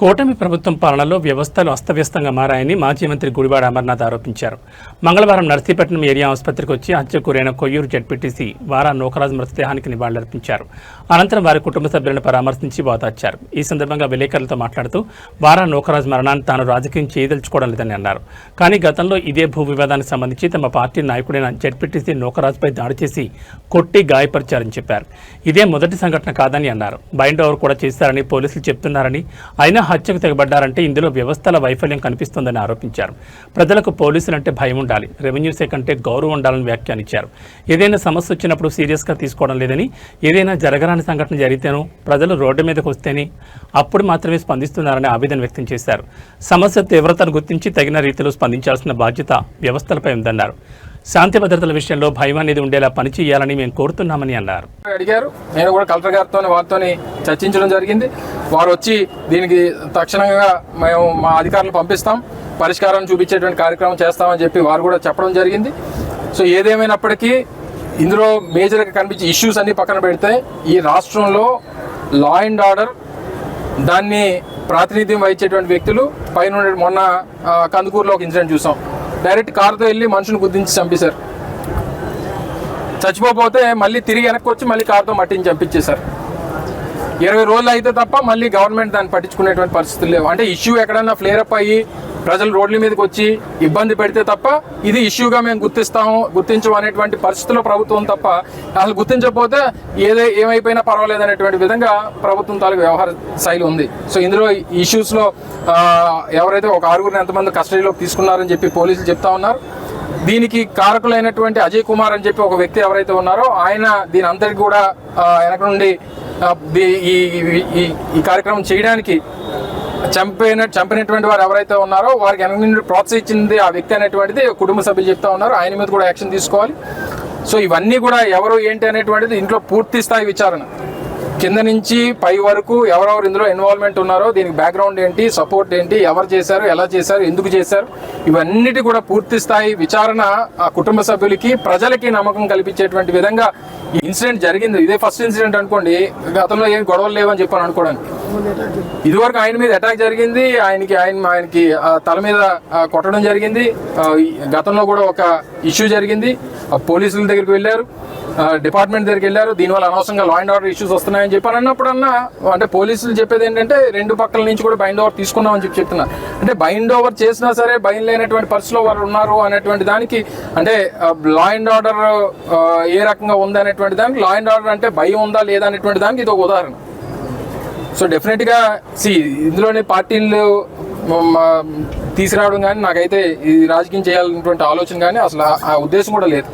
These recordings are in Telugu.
కూటమి ప్రభుత్వం పాలనలో వ్యవస్థలు అస్తవ్యస్తంగా మారాయని మాజీ మంత్రి గుడివాడ అమర్నాథ్ ఆరోపించారు. మంగళవారం నర్సీపట్నం ఏరియా ఆసుపత్రికి వచ్చి హత్యకూరైన కొయ్యూరు జడ్పీటీసీ వారా నోకరాజ్ మృతదేహానికి నివాళులర్పించారు. అనంతరం వారి కుటుంబ సభ్యులను పరామర్శించి ఓదార్చారు ఈ సందర్భంగా విలేకరులతో మాట్లాడుతూ వారా నోకరాజ్ మరణాన్ని తాను రాజకీయం చేయదలుచుకోవడం లేదని అన్నారు. కానీ గతంలో ఇదే భూ వివాదానికి సంబంధించి తమ పార్టీ నాయకుడైన జడ్పీటీసీ నోకరాజ్పై దాడి చేసి కొట్టి గాయపరిచారని చెప్పారు. ఇదే మొదటి సంఘటన కాదని అన్నారు. బైండ్ ఓవర్ కూడా చేశారని పోలీసులు చెప్తున్నారని అయినా హత్యకు తెగబడ్డారంటే ఇందులో వ్యవస్థల వైఫల్యం కనిపిస్తోందని ఆరోపించారు. ప్రజలకు పోలీసులంటే భయం ఉండాలి. రెవెన్యూ శాఖ అంటే గౌరవం ఉండాలని వ్యాఖ్యానించారు. ఏదైనా సమస్య వచ్చినప్పుడు సీరియస్గా తీసుకోవడం లేదని ఏదైనా జరగరా జరగరాని సంఘటన జరిగితేను ప్రజలు రోడ్డు మీదకు వస్తేనే అప్పుడు మాత్రమే స్పందిస్తున్నారని ఆవేదన వ్యక్తం చేశారు. సమస్య తీవ్రతను గుర్తించి తగిన రీతిలో స్పందించాల్సిన బాధ్యత వ్యవస్థలపై ఉందన్నారు. శాంతి భద్రతల విషయంలో భయం అనేది ఉండేలా పనిచేయాలని మేము కోరుతున్నామని అన్నారు. అడిగారు. నేను కూడా కలెక్టర్ గారితో వారితో చర్చించడం జరిగింది. వారు వచ్చి దీనికి తక్షణంగా మేము మా అధికారులు పంపిస్తాం. పరిష్కారం చూపించేటువంటి కార్యక్రమం చేస్తామని చెప్పి వారు కూడా చెప్పడం జరిగింది. సో ఏదేమైనప్పటికీ ఇందులో మేజర్గా కనిపించే ఇష్యూస్ అన్ని పక్కన పెడితే ఈ రాష్ట్రంలో లా అండ్ ఆర్డర్ దాన్ని ప్రాతినిధ్యం వహించేటువంటి వ్యక్తులు పైన మొన్న కందుకూరులో ఒక ఇన్సిడెంట్ చూసాం. డైరెక్ట్ కారుతో వెళ్ళి మనుషుని గుర్తించి చంపేశారు. చచ్చిపోతే మళ్ళీ తిరిగి వెనక్కి వచ్చి మళ్ళీ కారుతో మట్టిని చంపించేశారు. ఇరవై రోజులు అయితే తప్ప మళ్ళీ గవర్నమెంట్ దాన్ని పట్టించుకునేటువంటి పరిస్థితులు లేవు. అంటే ఇష్యూ ఎక్కడన్నా ఫ్లేరప్ అయ్యి ప్రజలు రోడ్ల మీదకి వచ్చి ఇబ్బంది పెడితే తప్ప ఇది ఇష్యూగా మేము గుర్తిస్తాము గుర్తించం అనేటువంటి పరిస్థితుల్లో ప్రభుత్వం తప్ప అసలు గుర్తించకపోతే ఏదే ఏమైపోయినా పర్వాలేదు అనేటువంటి విధంగా ప్రభుత్వం తాలూకు వ్యవహార శైలి ఉంది. సో ఇందులో ఇష్యూస్లో ఎవరైతే ఒక ఆరుగురిని ఎంతమంది కస్టడీలోకి తీసుకున్నారని చెప్పి పోలీసులు చెప్తా ఉన్నారు. దీనికి కారకులైనటువంటి అజయ్ కుమార్ అని చెప్పి ఒక వ్యక్తి ఎవరైతే ఉన్నారో ఆయన దీని అంతటికి కూడా వెనక నుండి ఈ ఈ కార్యక్రమం చేయడానికి చంపిన చంపినటువంటి వారు ఎవరైతే ఉన్నారో వారికి వెనక నుండి ప్రోత్సహించింది ఆ వ్యక్తి అనేటువంటిది కుటుంబ సభ్యులు చెప్తా ఉన్నారు. ఆయన మీద కూడా యాక్షన్ తీసుకోవాలి. సో ఇవన్నీ కూడా ఎవరు ఏంటి అనేటువంటిది ఇంట్లో పూర్తి స్థాయి విచారణ. కింద నుంచి పై వరకు ఎవరెవరు ఇందులో ఇన్వాల్వ్మెంట్ ఉన్నారో దీనికి బ్యాక్గ్రౌండ్ ఏంటి సపోర్ట్ ఏంటి ఎవరు చేశారు ఎలా చేశారు ఎందుకు చేశారు ఇవన్నిటి కూడా పూర్తి స్థాయి విచారణ ఆ కుటుంబ సభ్యులకి ప్రజలకి నమ్మకం కల్పించేటువంటి విధంగా ఈ ఇన్సిడెంట్ జరిగింది. ఇదే ఫస్ట్ ఇన్సిడెంట్ అనుకోండి గతంలో ఏం గొడవలు లేవని చెప్పాను అనుకోవడానికి ఇదివరకు ఆయన మీద అటాక్ జరిగింది ఆయనకి ఆయన ఆయనకి తల మీద కొట్టడం జరిగింది గతంలో కూడా ఒక ఇష్యూ జరిగింది. పోలీసుల దగ్గరికి వెళ్ళారు. డిపార్ట్మెంట్ దగ్గరికి వెళ్ళారు. దీనివల్ల అనవసరంగా లా అండ్ ఆర్డర్ ఇష్యూస్ వస్తున్నాయని చెప్పి అన్నప్పుడన్నా అంటే పోలీసులు చెప్పేది ఏంటంటే రెండు పక్కల నుంచి కూడా బైండ్ ఓవర్ తీసుకున్నామని చెప్పి చెప్తున్నారు అంటే బైండ్ ఓవర్ చేసినా సరే భయం లేనటువంటి పరిస్థితిలో వారు ఉన్నారు అనేటువంటి దానికి అంటే లా అండ్ ఆర్డర్ ఏ రకంగా ఉంది అనేటువంటి దానికి లా అండ్ ఆర్డర్ అంటే భయం ఉందా లేదా అనేటువంటి దానికి ఇది ఒక ఉదాహరణ. సో డెఫినెట్గా సి ఇందులోనే పార్టీలు తీసుకురావడం కానీ నాకైతే ఇది రాజకీయం చేయాలన్నటువంటి ఆలోచన కానీ అసలు ఆ- ఉద్దేశం కూడా లేదు.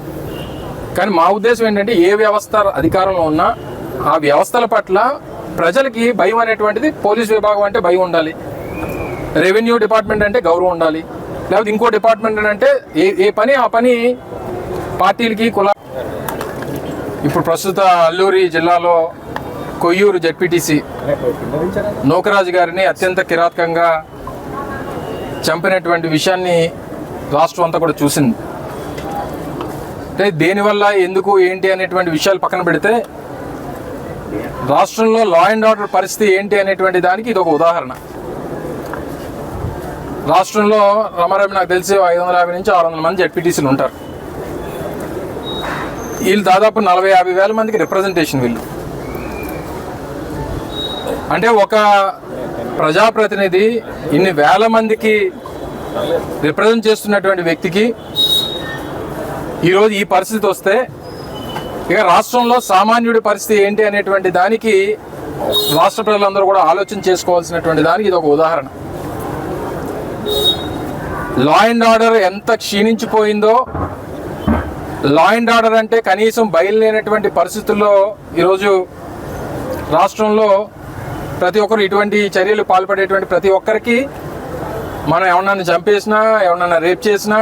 కానీ మా ఉద్దేశం ఏంటంటే ఏ వ్యవస్థ అధికారంలో ఉన్నా ఆ వ్యవస్థల పట్ల ప్రజలకి భయం అనేటువంటిది పోలీస్ విభాగం అంటే భయం ఉండాలి. రెవెన్యూ డిపార్ట్మెంట్ అంటే గౌరవం ఉండాలి. లేకపోతే ఇంకో డిపార్ట్మెంట్ అంటే ఏ ఏ పని ఆ పని పార్టీలకి కుల ఇప్పుడు ప్రస్తుత అల్లూరి జిల్లాలో కొయ్యూరు జడ్పీటీసీ నూకరాజు గారిని అత్యంత కిరాతకంగా చంపినటువంటి విషయాన్ని రాష్ట్రం అంతా కూడా చూసింది. అంటే దేనివల్ల ఎందుకు ఏంటి అనేటువంటి విషయాలు పక్కన పెడితే రాష్ట్రంలో లా అండ్ ఆర్డర్ పరిస్థితి ఏంటి అనేటువంటి దానికి ఇది ఒక ఉదాహరణ. రాష్ట్రంలో రమారమి నాకు తెలిసి ఐదు వందల యాభై నుంచి ఆరు వందల మంది జడ్పీటీసీలు ఉంటారు. వీళ్ళు దాదాపు నలభై యాభై వేల మందికి రిప్రజెంటేషన్ వీళ్ళు. అంటే ఒక ప్రజాప్రతినిధి ఇన్ని వేల మందికి రిప్రజెంట్ చేస్తున్నటువంటి వ్యక్తికి ఈరోజు ఈ పరిస్థితి వస్తే ఇక రాష్ట్రంలో సామాన్యుడి పరిస్థితి ఏంటి అనేటువంటి దానికి రాష్ట్ర ప్రజలందరూ కూడా ఆలోచన చేసుకోవాల్సినటువంటి దానికి ఇది ఒక ఉదాహరణ. లా అండ్ ఆర్డర్ ఎంత క్షీణించిపోయిందో లా అండ్ ఆర్డర్ అంటే కనీసం బయలుదేరినటువంటి పరిస్థితుల్లో ఈరోజు రాష్ట్రంలో ప్రతి ఒక్కరు ఇటువంటి చర్యలు పాల్పడేటువంటి ప్రతి ఒక్కరికి మనం ఎవరినైనా చంపేసినా ఎవరినైనా రేప్ చేసినా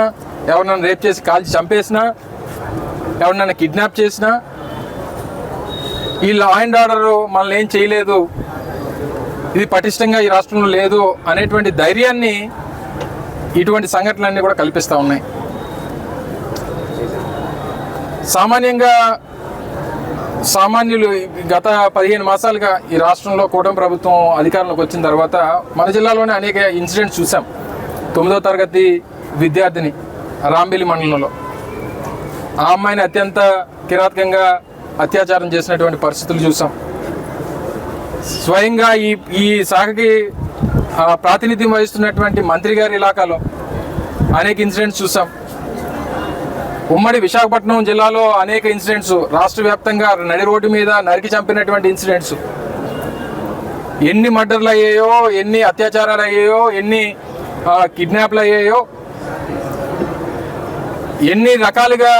ఎవరినైనా రేప్ చేసి కాల్చి చంపేసినా ఎవరినైనా కిడ్నాప్ చేసినా ఈ లా అండ్ ఆర్డర్ మనల్ని ఏం చేయలేదు ఇది పటిష్టంగా ఈ రాష్ట్రంలో లేదు అనేటువంటి ధైర్యాన్ని ఇటువంటి సంఘటనలన్నీ కూడా కల్పిస్తూ ఉన్నాయి. సామాన్యంగా సామాన్యులు గత పదిహేను మాసాలుగా ఈ రాష్ట్రంలో కూటమి ప్రభుత్వం అధికారంలోకి వచ్చిన తర్వాత మన జిల్లాలోనే అనేక ఇన్సిడెంట్స్ చూసాం. తొమ్మిదో తరగతి విద్యార్థిని రాంబిలి మండలంలో. ఆ అమ్మాయిని అత్యంత కిరాతకంగా అత్యాచారం చేసినటువంటి పరిస్థితులు చూసాం. స్వయంగా ఈ ఈ శాఖకి ప్రాతినిధ్యం వహిస్తున్నటువంటి మంత్రి గారి ఇలాకాలో అనేక ఇన్సిడెంట్స్ చూసాం. ఉమ్మడి విశాఖపట్నం జిల్లాలో అనేక ఇన్సిడెంట్స్ రాష్ట్ర వ్యాప్తంగా నడి రోడ్డు మీద నరికి చంపినటువంటి ఇన్సిడెంట్స్. ఎన్ని మర్డర్లు అయ్యాయో ఎన్ని అత్యాచారాలు అయ్యాయో ఎన్ని కిడ్నాప్లు అయ్యాయో ఎన్ని రకాలుగా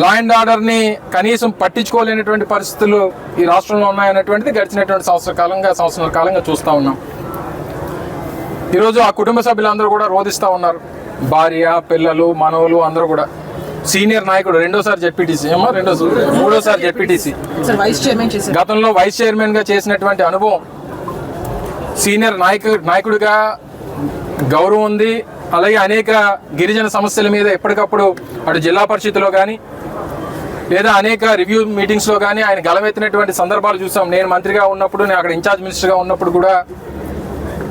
లా అండ్ ఆర్డర్ని కనీసం పట్టించుకోలేనటువంటి పరిస్థితులు ఈ రాష్ట్రంలో ఉన్నాయన్నటువంటిది గడిచినటువంటి సంవత్సర కాలంగా సంవత్సరాల కాలంగా చూస్తూ ఉన్నాం. ఈరోజు ఆ కుటుంబ సభ్యులందరూ కూడా రోధిస్తూ ఉన్నారు. భార్య పిల్లలు మనవలు అందరూ కూడా. సీనియర్ నాయకుడు రెండోసారి జెడ్పీటీసీ. ఏమో రెండోసారి? మూడోసారి జెడ్పీటీసీ. సార్ వైస్ చైర్మన్ చేశారు. గతంలో వైస్ చైర్మన్గా చేసినటువంటి అనుభవం. సీనియర్ నాయకు నాయకుడిగా గౌరవం ఉంది. అలాగే అనేక గిరిజన సమస్యల మీద ఎప్పటికప్పుడు అటు జిల్లా పరిషత్తులో కానీ లేదా అనేక రివ్యూ మీటింగ్స్లో కానీ ఆయన గలమెత్తినటువంటి సందర్భాలు చూసాం. నేను మంత్రిగా ఉన్నప్పుడు నేను అక్కడ ఇన్ఛార్జ్ మినిస్టర్గా ఉన్నప్పుడు కూడా